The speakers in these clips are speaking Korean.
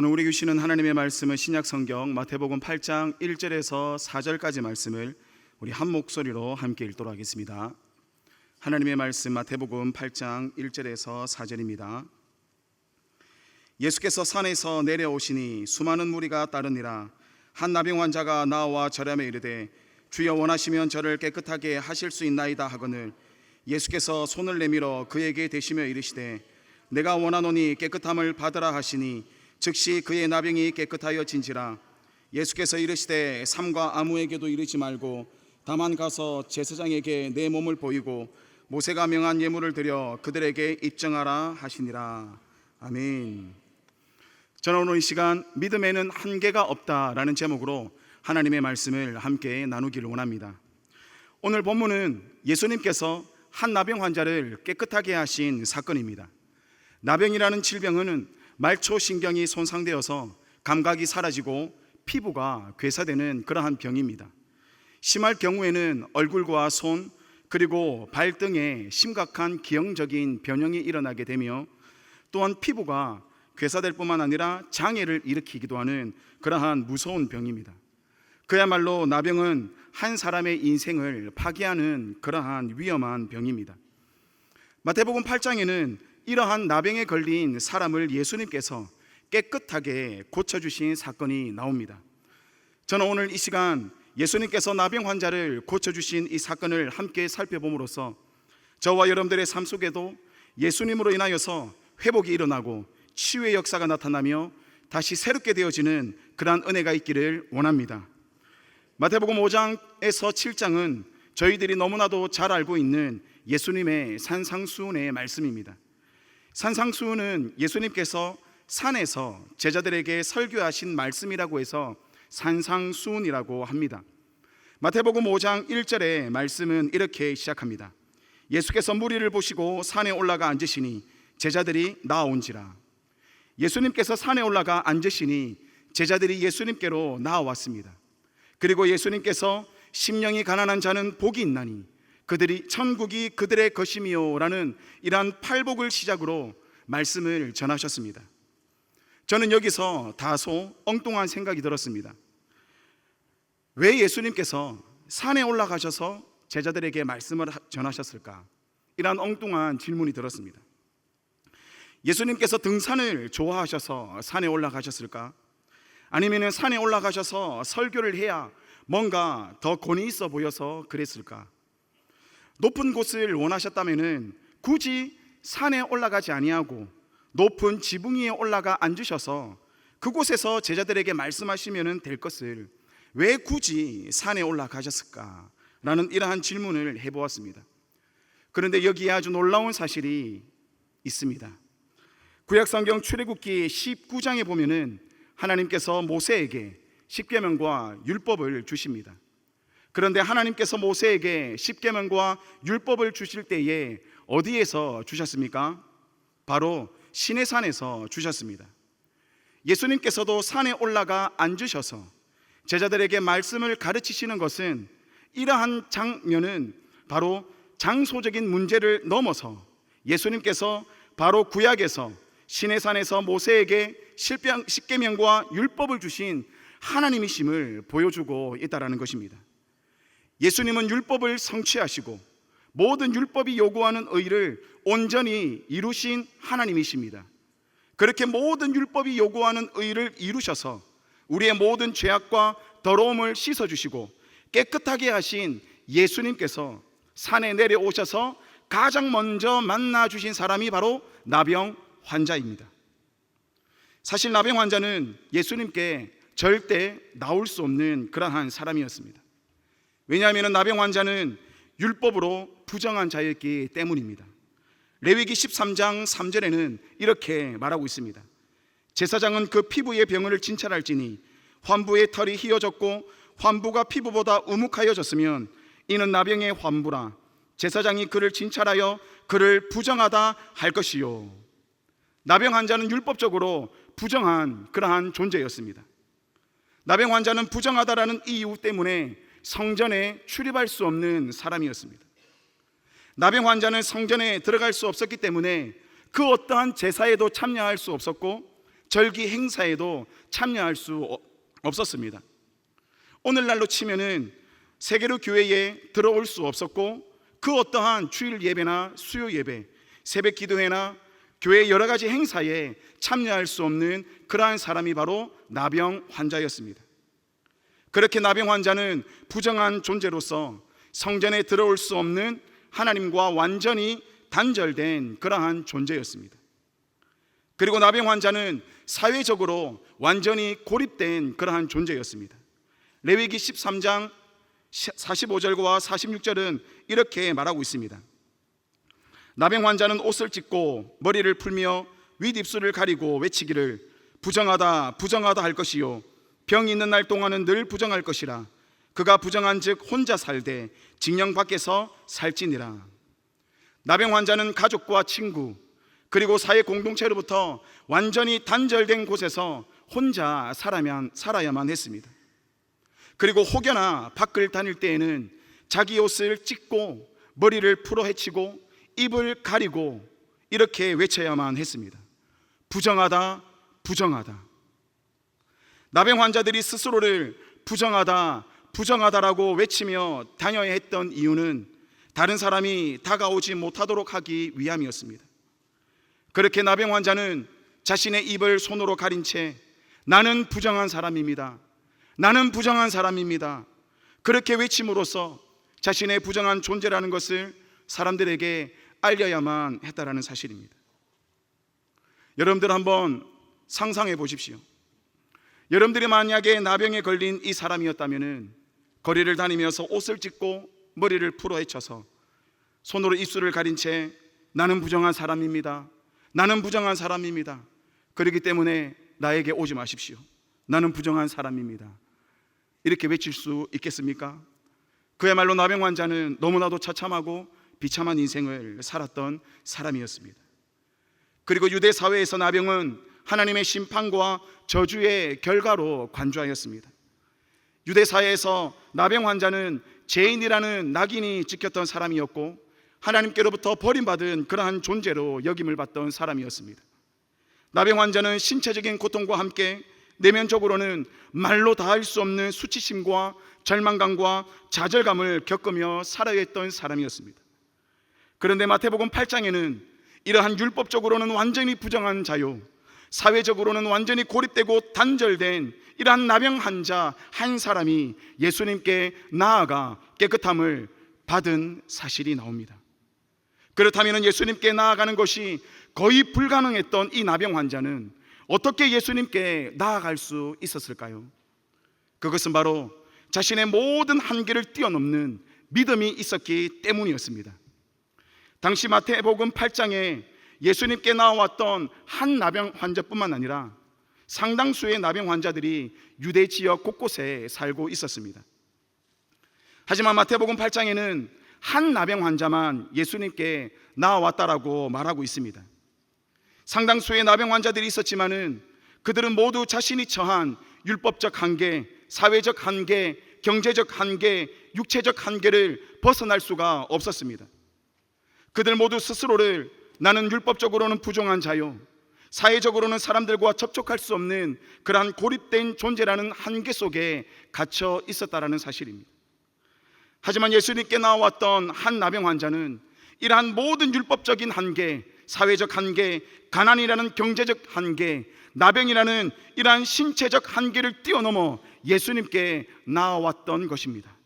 오늘 우리 주시는 하나님의 말씀은 신약 성경 마태복음 8장 1절에서 4절까지 말씀을 우리 한 목소리로 함께 읽도록 하겠습니다. 하나님의 말씀 마태복음 8장 1절에서 4절입니다. 예수께서 산에서 내려오시니 수많은 무리가 따르니라 한 나병 환자가 나와 절함에 이르되 주여 원하시면 저를 깨끗하게 하실 수 있나이다 하거늘 예수께서 손을 내밀어 그에게 대시며 이르시되 내가 원하노니 깨끗함을 받으라 하시니 즉시 그의 나병이 깨끗하여 진지라 예수께서 이르시되 삼과 아무에게도 이르지 말고 다만 가서 제사장에게 내 몸을 보이고 모세가 명한 예물을 드려 그들에게 입증하라 하시니라 아멘. 저는 오늘 이 시간 믿음에는 한계가 없다라는 제목으로 하나님의 말씀을 함께 나누기를 원합니다. 오늘 본문은 예수님께서 한 나병 환자를 깨끗하게 하신 사건입니다. 나병이라는 질병은 말초 신경이 손상되어서 감각이 사라지고 피부가 괴사되는 그러한 병입니다. 심할 경우에는 얼굴과 손 그리고 발 등에 심각한 기형적인 변형이 일어나게 되며 또한 피부가 괴사될 뿐만 아니라 장애를 일으키기도 하는 그러한 무서운 병입니다. 그야말로 나병은 한 사람의 인생을 파괴하는 그러한 위험한 병입니다. 마태복음 8장에는 이러한 나병에 걸린 사람을 예수님께서 깨끗하게 고쳐주신 사건이 나옵니다. 저는 오늘 이 시간 예수님께서 나병 환자를 고쳐주신 이 사건을 함께 살펴봄으로써 저와 여러분들의 삶 속에도 예수님으로 인하여서 회복이 일어나고 치유의 역사가 나타나며 다시 새롭게 되어지는 그러한 은혜가 있기를 원합니다. 마태복음 5장에서 7장은 저희들이 너무나도 잘 알고 있는 예수님의 산상수훈의 말씀입니다. 산상수훈은 예수님께서 산에서 제자들에게 설교하신 말씀이라고 해서 산상수훈이라고 합니다. 마태복음 5장 1절의 말씀은 이렇게 시작합니다. 예수께서 무리를 보시고 산에 올라가 앉으시니 제자들이 나아온지라. 예수님께서 산에 올라가 앉으시니 제자들이 예수님께로 나아왔습니다. 그리고 예수님께서 심령이 가난한 자는 복이 있나니 그들이 천국이 그들의 것이미요라는 이러한 팔복을 시작으로 말씀을 전하셨습니다. 저는 여기서 다소 엉뚱한 생각이 들었습니다. 왜 예수님께서 산에 올라가셔서 제자들에게 말씀을 전하셨을까? 이러한 엉뚱한 질문이 들었습니다. 예수님께서 등산을 좋아하셔서 산에 올라가셨을까? 아니면 산에 올라가셔서 설교를 해야 뭔가 더 권위 있어 보여서 그랬을까? 높은 곳을 원하셨다면은 굳이 산에 올라가지 아니하고 높은 지붕 위에 올라가 앉으셔서 그곳에서 제자들에게 말씀하시면 될 것을 왜 굳이 산에 올라가셨을까? 라는 이러한 질문을 해보았습니다. 그런데 여기에 아주 놀라운 사실이 있습니다. 구약성경 출애굽기 19장에 보면은 하나님께서 모세에게 십계명과 율법을 주십니다. 그런데 하나님께서 모세에게 십계명과 율법을 주실 때에 어디에서 주셨습니까? 바로 신의 산에서 주셨습니다. 예수님께서도 산에 올라가 앉으셔서 제자들에게 말씀을 가르치시는 것은 이러한 장면은 바로 장소적인 문제를 넘어서 예수님께서 바로 구약에서 신의 산에서 모세에게 십계명과 율법을 주신 하나님이심을 보여주고 있다라는 것입니다. 예수님은 율법을 성취하시고 모든 율법이 요구하는 의를 온전히 이루신 하나님이십니다. 그렇게 모든 율법이 요구하는 의를 이루셔서 우리의 모든 죄악과 더러움을 씻어 주시고 깨끗하게 하신 예수님께서 산에 내려오셔서 가장 먼저 만나 주신 사람이 바로 나병 환자입니다. 사실 나병 환자는 예수님께 절대 나올 수 없는 그러한 사람이었습니다. 왜냐하면 나병 환자는 율법으로 부정한 자였기 때문입니다. 레위기 13장 3절에는 이렇게 말하고 있습니다. 제사장은 그 피부의 병을 진찰할지니 환부의 털이 휘어졌고 환부가 피부보다 우묵하여졌으면 이는 나병의 환부라 제사장이 그를 진찰하여 그를 부정하다 할 것이요 나병 환자는 율법적으로 부정한 그러한 존재였습니다. 나병 환자는 부정하다라는 이유 때문에 성전에 출입할 수 없는 사람이었습니다. 나병 환자는 성전에 들어갈 수 없었기 때문에 그 어떠한 제사에도 참여할 수 없었고 절기 행사에도 참여할 수 어- 없었습니다. 오늘날로 치면은 세계로 교회에 들어올 수 없었고 그 어떠한 주일 예배나 수요 예배, 새벽 기도회나 교회 여러 가지 행사에 참여할 수 없는 그러한 사람이 바로 나병 환자였습니다. 그렇게 나병 환자는 부정한 존재로서 성전에 들어올 수 없는 하나님과 완전히 단절된 그러한 존재였습니다. 그리고 나병 환자는 사회적으로 완전히 고립된 그러한 존재였습니다. 레위기 13장 45절과 46절은 이렇게 말하고 있습니다. 나병 환자는 옷을 찢고 머리를 풀며 윗입술을 가리고 외치기를 부정하다 부정하다 할 것이요 병이 있는 날 동안은 늘 부정할 것이라 그가 부정한즉 혼자 살되 징령 밖에서 살지니라 나병 환자는 가족과 친구 그리고 사회 공동체로부터 완전히 단절된 곳에서 혼자 살아야만, 살아야만 했습니다. 그리고 혹여나 밖을 다닐 때에는 자기 옷을 찢고 머리를 풀어 헤치고 입을 가리고 이렇게 외쳐야만 했습니다. 부정하다, 부정하다. 나병 환자들이 스스로를 부정하다, 부정하다라고 외치며 다녀야 했던 이유는 다른 사람이 다가오지 못하도록 하기 위함이었습니다. 그렇게 나병 환자는 자신의 입을 손으로 가린 채 나는 부정한 사람입니다. 나는 부정한 사람입니다. 그렇게 외침으로써 자신의 부정한 존재라는 것을 사람들에게 알려야만 했다라는 사실입니다. 여러분들 한번 상상해 보십시오. 여러분들이 만약에 나병에 걸린 이 사람이었다면은 거리를 다니면서 옷을 찢고 머리를 풀어 헤쳐서 손으로 입술을 가린 채 나는 부정한 사람입니다. 나는 부정한 사람입니다. 그렇기 때문에 나에게 오지 마십시오. 나는 부정한 사람입니다. 이렇게 외칠 수 있겠습니까? 그야말로 나병 환자는 너무나도 처참하고 비참한 인생을 살았던 사람이었습니다. 그리고 유대 사회에서 나병은 하나님의 심판과 저주의 결과로 관주하였습니다. 유대 사회에서 나병 환자는 죄인이라는 낙인이 찍혔던 사람이었고 하나님께로부터 버림받은 그러한 존재로 여김을 받던 사람이었습니다. 나병 환자는 신체적인 고통과 함께 내면적으로는 말로 다할 수 없는 수치심과 절망감과 좌절감을 겪으며 살아야 했던 사람이었습니다. 그런데 마태복음 8장에는 이러한 율법적으로는 완전히 부정한 자요, 사회적으로는 완전히 고립되고 단절된 이러한 나병 환자 한 사람이 예수님께 나아가 깨끗함을 받은 사실이 나옵니다. 그렇다면 예수님께 나아가는 것이 거의 불가능했던 이 나병 환자는 어떻게 예수님께 나아갈 수 있었을까요? 그것은 바로 자신의 모든 한계를 뛰어넘는 믿음이 있었기 때문이었습니다. 당시 마태복음 8장에 예수님께 나왔던 한 나병 환자뿐만 아니라 상당수의 나병 환자들이 유대 지역 곳곳에 살고 있었습니다. 하지만 마태복음 8장에는 한 나병 환자만 예수님께 나왔다라고 말하고 있습니다. 상당수의 나병 환자들이 있었지만은 그들은 모두 자신이 처한 율법적 한계, 사회적 한계, 경제적 한계, 육체적 한계를 벗어날 수가 없었습니다. 그들 모두 스스로를 나는 율법적으로는 부정한 자요. 사회적으로는 사람들과 접촉할 수 없는 그러한 고립된 존재라는 한계 속에 갇혀 있었다라는 사실입니다. 하지만 예수님께 나왔던 한 나병 환자는 이러한 모든 율법적인 한계, 사회적 한계, 가난이라는 경제적 한계, 나병이라는 이러한 신체적 한계를 뛰어넘어 예수님께 나왔던 것입니다.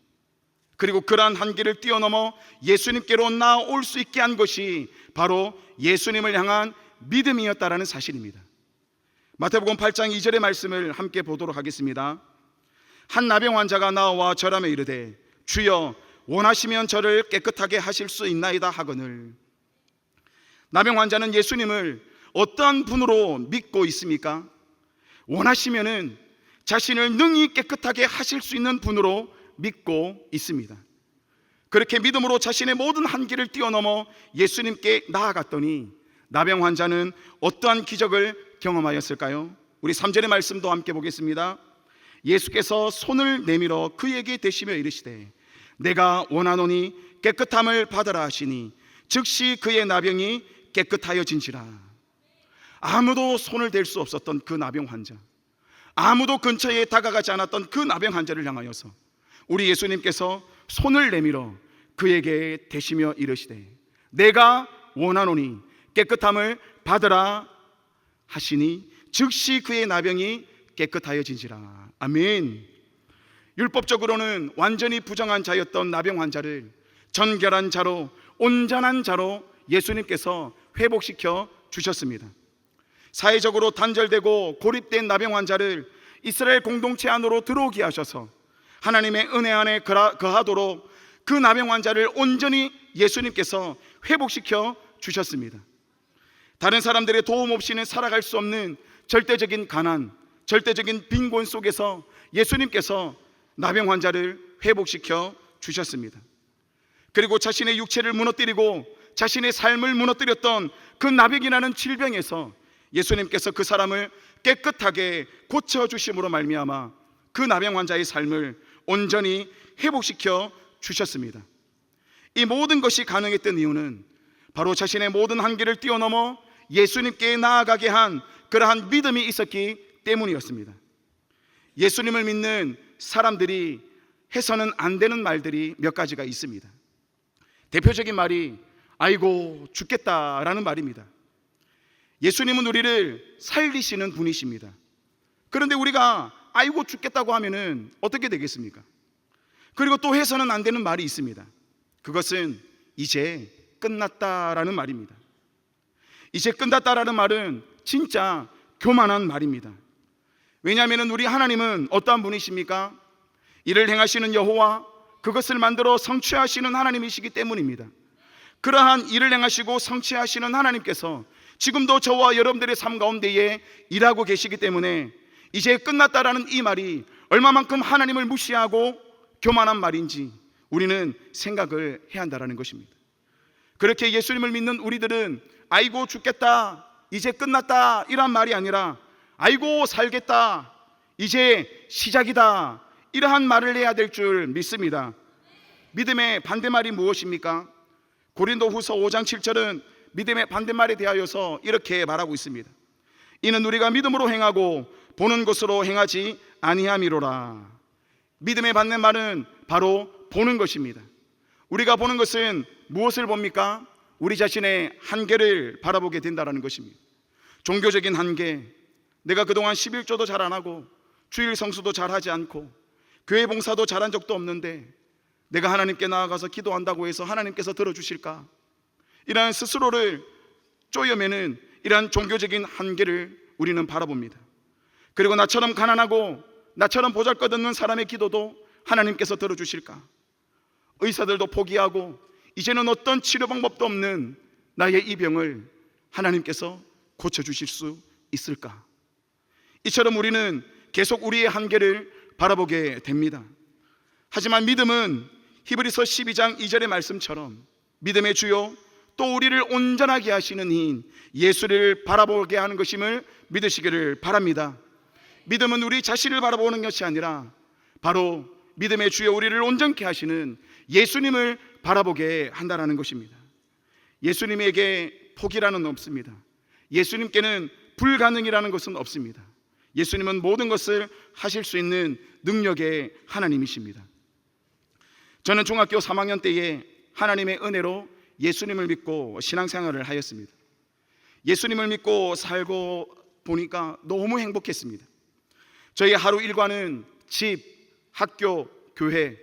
그리고 그러한 한계를 뛰어넘어 예수님께로 나올 수 있게 한 것이 바로 예수님을 향한 믿음이었다라는 사실입니다. 마태복음 8장 2절의 말씀을 함께 보도록 하겠습니다. 한 나병 환자가 나와 절하며 이르되 주여 원하시면 저를 깨끗하게 하실 수 있나이다 하거늘 나병 환자는 예수님을 어떠한 분으로 믿고 있습니까? 원하시면은 자신을 능히 깨끗하게 하실 수 있는 분으로 믿고 있습니다. 그렇게 믿음으로 자신의 모든 한계를 뛰어넘어 예수님께 나아갔더니 나병 환자는 어떠한 기적을 경험하였을까요? 우리 3절의 말씀도 함께 보겠습니다. 예수께서 손을 내밀어 그에게 대시며 이르시되 내가 원하노니 깨끗함을 받으라 하시니 즉시 그의 나병이 깨끗하여진지라. 아무도 손을 댈 수 없었던 그 나병 환자, 아무도 근처에 다가가지 않았던 그 나병 환자를 향하여서 우리 예수님께서 손을 내밀어 그에게 대시며 이르시되 내가 원하노니 깨끗함을 받으라 하시니 즉시 그의 나병이 깨끗하여진지라 아멘. 율법적으로는 완전히 부정한 자였던 나병 환자를 전결한 자로 온전한 자로 예수님께서 회복시켜 주셨습니다. 사회적으로 단절되고 고립된 나병 환자를 이스라엘 공동체 안으로 들어오게 하셔서 하나님의 은혜 안에 거하- 거하도록 그 나병 환자를 온전히 예수님께서 회복시켜 주셨습니다. 다른 사람들의 도움 없이는 살아갈 수 없는 절대적인 가난, 절대적인 빈곤 속에서 예수님께서 나병 환자를 회복시켜 주셨습니다. 그리고 자신의 육체를 무너뜨리고 자신의 삶을 무너뜨렸던 그 나병이라는 질병에서 예수님께서 그 사람을 깨끗하게 고쳐 주심으로 말미암아 그 나병 환자의 삶을 온전히 회복시켜 주셨습니다. 이 모든 것이 가능했던 이유는 바로 자신의 모든 한계를 뛰어넘어 예수님께 나아가게 한 그러한 믿음이 있었기 때문이었습니다. 예수님을 믿는 사람들이 해서는 안 되는 말들이 몇 가지가 있습니다. 대표적인 말이 아이고 죽겠다라는 말입니다. 예수님은 우리를 살리시는 분이십니다. 그런데 우리가 아이고 죽겠다고 하면은 어떻게 되겠습니까? 그리고 또 해서는 안 되는 말이 있습니다. 그것은 이제 끝났다라는 말입니다. 이제 끝났다라는 말은 진짜 교만한 말입니다. 왜냐하면 우리 하나님은 어떠한 분이십니까? 이를 행하시는 여호와 그것을 만들어 성취하시는 하나님이시기 때문입니다. 그러한 일을 행하시고 성취하시는 하나님께서 지금도 저와 여러분들의 삶 가운데에 일하고 계시기 때문에 이제 끝났다라는 이 말이 얼마만큼 하나님을 무시하고 교만한 말인지 우리는 생각을 해야 한다라는 것입니다. 그렇게 예수님을 믿는 우리들은 아이고 죽겠다 이제 끝났다 이란 말이 아니라 아이고 살겠다 이제 시작이다 이러한 말을 해야 될 줄 믿습니다. 믿음의 반대말이 무엇입니까? 고린도 후서 5장 7절은 믿음의 반대말에 대하여서 이렇게 말하고 있습니다. 이는 우리가 믿음으로 행하고 보는 것으로 행하지 아니함이로라. 믿음의 반대말은 바로 보는 것입니다. 우리가 보는 것은 무엇을 봅니까? 우리 자신의 한계를 바라보게 된다는 것입니다. 종교적인 한계, 내가 그동안 11조도 잘 안 하고 주일 성수도 잘 하지 않고 교회 봉사도 잘한 적도 없는데 내가 하나님께 나아가서 기도한다고 해서 하나님께서 들어주실까? 이러한 스스로를 쪼여매는 이러한 종교적인 한계를 우리는 바라봅니다. 그리고 나처럼 가난하고 나처럼 보잘것없는 사람의 기도도 하나님께서 들어주실까? 의사들도 포기하고 이제는 어떤 치료 방법도 없는 나의 이 병을 하나님께서 고쳐주실 수 있을까? 이처럼 우리는 계속 우리의 한계를 바라보게 됩니다. 하지만 믿음은 히브리서 12장 2절의 말씀처럼 믿음의 주요 또 우리를 온전하게 하시는 이인 예수를 바라보게 하는 것임을 믿으시기를 바랍니다. 믿음은 우리 자신을 바라보는 것이 아니라 바로 믿음의 주여 우리를 온전케 하시는 예수님을 바라보게 한다라는 것입니다. 예수님에게 포기라는 없습니다. 예수님께는 불가능이라는 것은 없습니다. 예수님은 모든 것을 하실 수 있는 능력의 하나님이십니다. 저는 중학교 3학년 때에 하나님의 은혜로 예수님을 믿고 신앙생활을 하였습니다. 예수님을 믿고 살고 보니까 너무 행복했습니다. 저희 하루 일과는 집, 학교, 교회,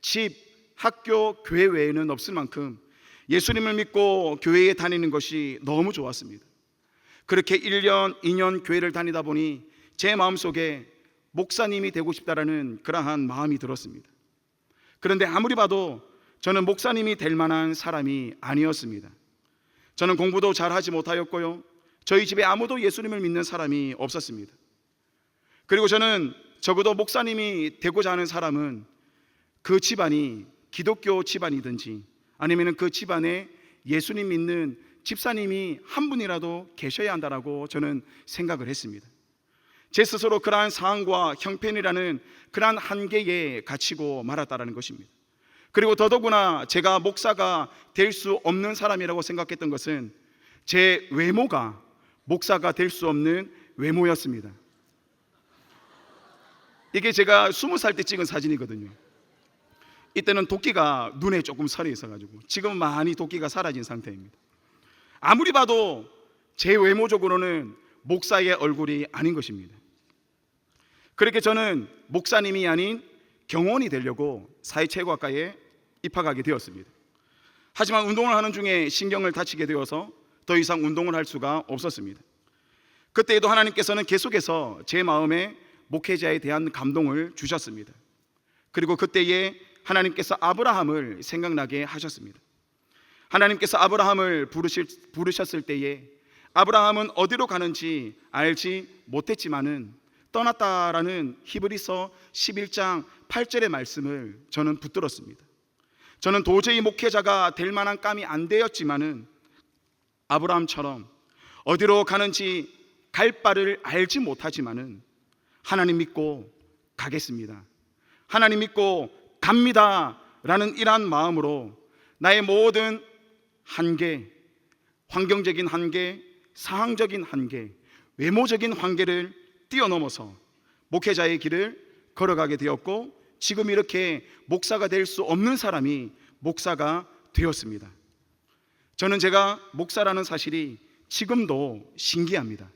집, 학교, 교회 외에는 없을 만큼 예수님을 믿고 교회에 다니는 것이 너무 좋았습니다. 그렇게 1년, 2년 교회를 다니다 보니 제 마음속에 목사님이 되고 싶다라는 그러한 마음이 들었습니다. 그런데 아무리 봐도 저는 목사님이 될 만한 사람이 아니었습니다. 저는 공부도 잘하지 못하였고요. 저희 집에 아무도 예수님을 믿는 사람이 없었습니다. 그리고 저는 적어도 목사님이 되고자 하는 사람은 그 집안이 기독교 집안이든지 아니면 그 집안에 예수님 믿는 집사님이 한 분이라도 계셔야 한다라고 저는 생각을 했습니다. 제 스스로 그러한 상황과 형편이라는 그러한 한계에 갇히고 말았다라는 것입니다. 그리고 더더구나 제가 목사가 될 수 없는 사람이라고 생각했던 것은 제 외모가 목사가 될 수 없는 외모였습니다. 이게 제가 스무 살 때 찍은 사진이거든요. 이때는 도끼가 눈에 조금 설이 있어가지고 지금 많이 도끼가 사라진 상태입니다. 아무리 봐도 제 외모적으로는 목사의 얼굴이 아닌 것입니다. 그렇게 저는 목사님이 아닌 경원이 되려고 사회체육학과에 입학하게 되었습니다. 하지만 운동을 하는 중에 신경을 다치게 되어서 더 이상 운동을 할 수가 없었습니다. 그때에도 하나님께서는 계속해서 제 마음에 목회자에 대한 감동을 주셨습니다. 그리고 그때에 하나님께서 아브라함을 생각나게 하셨습니다. 하나님께서 아브라함을 부르실, 부르셨을 때에 아브라함은 어디로 가는지 알지 못했지만은 떠났다라는 히브리서 11장 8절의 말씀을 저는 붙들었습니다. 저는 도저히 목회자가 될 만한 감이 안 되었지만은 아브라함처럼 어디로 가는지 갈 바를 알지 못하지만은 하나님 믿고 가겠습니다. 하나님 믿고 갑니다. 라는 이러한 마음으로 나의 모든 한계, 환경적인 한계, 상황적인 한계, 외모적인 한계를 뛰어넘어서 목회자의 길을 걸어가게 되었고 지금 이렇게 목사가 될 수 없는 사람이 목사가 되었습니다. 저는 제가 목사라는 사실이 지금도 신기합니다.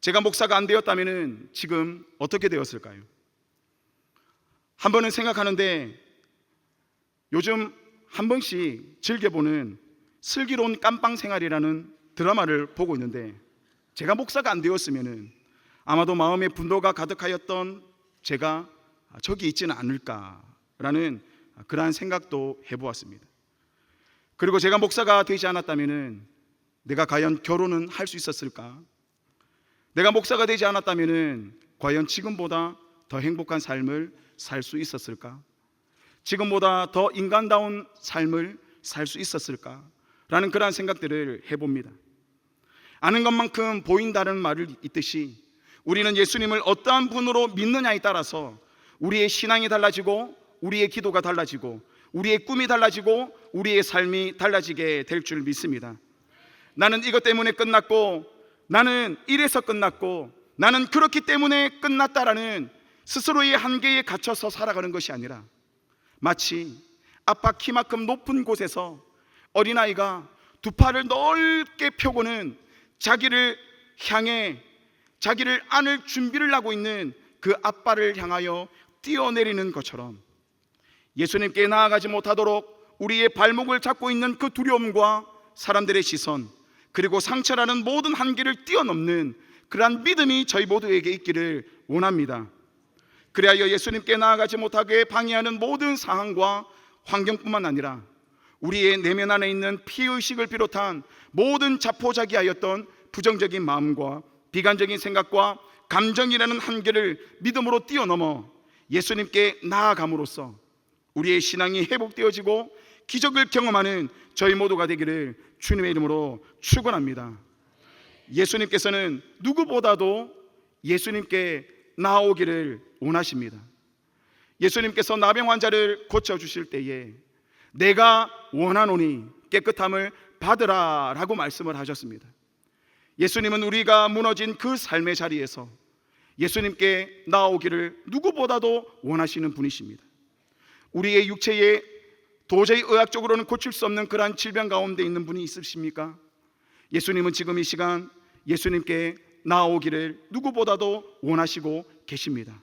제가 목사가 안 되었다면 지금 어떻게 되었을까요? 한 번은 생각하는데 요즘 한 번씩 즐겨보는 슬기로운 깜빵 생활이라는 드라마를 보고 있는데 제가 목사가 안 되었으면 아마도 마음에 분노가 가득하였던 제가 저기 있지는 않을까라는 그러한 생각도 해보았습니다. 그리고 제가 목사가 되지 않았다면 내가 과연 결혼은 할 수 있었을까? 내가 목사가 되지 않았다면 과연 지금보다 더 행복한 삶을 살 수 있었을까? 지금보다 더 인간다운 삶을 살 수 있었을까? 라는 그러한 생각들을 해봅니다. 아는 것만큼 보인다는 말을 있듯이 우리는 예수님을 어떠한 분으로 믿느냐에 따라서 우리의 신앙이 달라지고 우리의 기도가 달라지고 우리의 꿈이 달라지고 우리의 삶이 달라지게 될 줄 믿습니다. 나는 이것 때문에 끝났고 나는 이래서 끝났고 나는 그렇기 때문에 끝났다라는 스스로의 한계에 갇혀서 살아가는 것이 아니라 마치 아빠 키만큼 높은 곳에서 어린아이가 두 팔을 넓게 펴고는 자기를 향해 자기를 안을 준비를 하고 있는 그 아빠를 향하여 뛰어내리는 것처럼 예수님께 나아가지 못하도록 우리의 발목을 잡고 있는 그 두려움과 사람들의 시선 그리고 상처라는 모든 한계를 뛰어넘는 그러한 믿음이 저희 모두에게 있기를 원합니다. 그래야 예수님께 나아가지 못하게 방해하는 모든 상황과 환경뿐만 아니라 우리의 내면 안에 있는 피의식을 비롯한 모든 자포자기하였던 부정적인 마음과 비관적인 생각과 감정이라는 한계를 믿음으로 뛰어넘어 예수님께 나아감으로써 우리의 신앙이 회복되어지고 기적을 경험하는 저희 모두가 되기를 주님의 이름으로 축원합니다. 예수님께서는 누구보다도 예수님께 나오기를 원하십니다. 예수님께서 나병 환자를 고쳐 주실 때에 내가 원하노니 깨끗함을 받으라라고 말씀을 하셨습니다. 예수님은 우리가 무너진 그 삶의 자리에서 예수님께 나오기를 누구보다도 원하시는 분이십니다. 우리의 육체에 도저히 의학적으로는 고칠 수 없는 그러한 질병 가운데 있는 분이 있으십니까? 예수님은 지금 이 시간 예수님께 나오기를 누구보다도 원하시고 계십니다.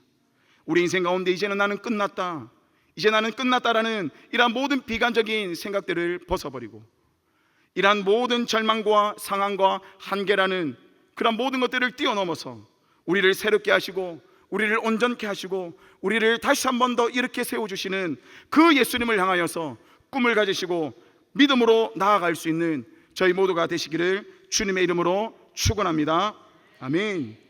우리 인생 가운데 이제는 나는 끝났다. 이제 나는 끝났다라는 이러한 모든 비관적인 생각들을 벗어버리고 이러한 모든 절망과 상황과 한계라는 그런 모든 것들을 뛰어넘어서 우리를 새롭게 하시고 우리를 온전케 하시고 우리를 다시 한 번 더 이렇게 세워 주시는 그 예수님을 향하여서 꿈을 가지시고 믿음으로 나아갈 수 있는 저희 모두가 되시기를 주님의 이름으로 축원합니다. 아멘.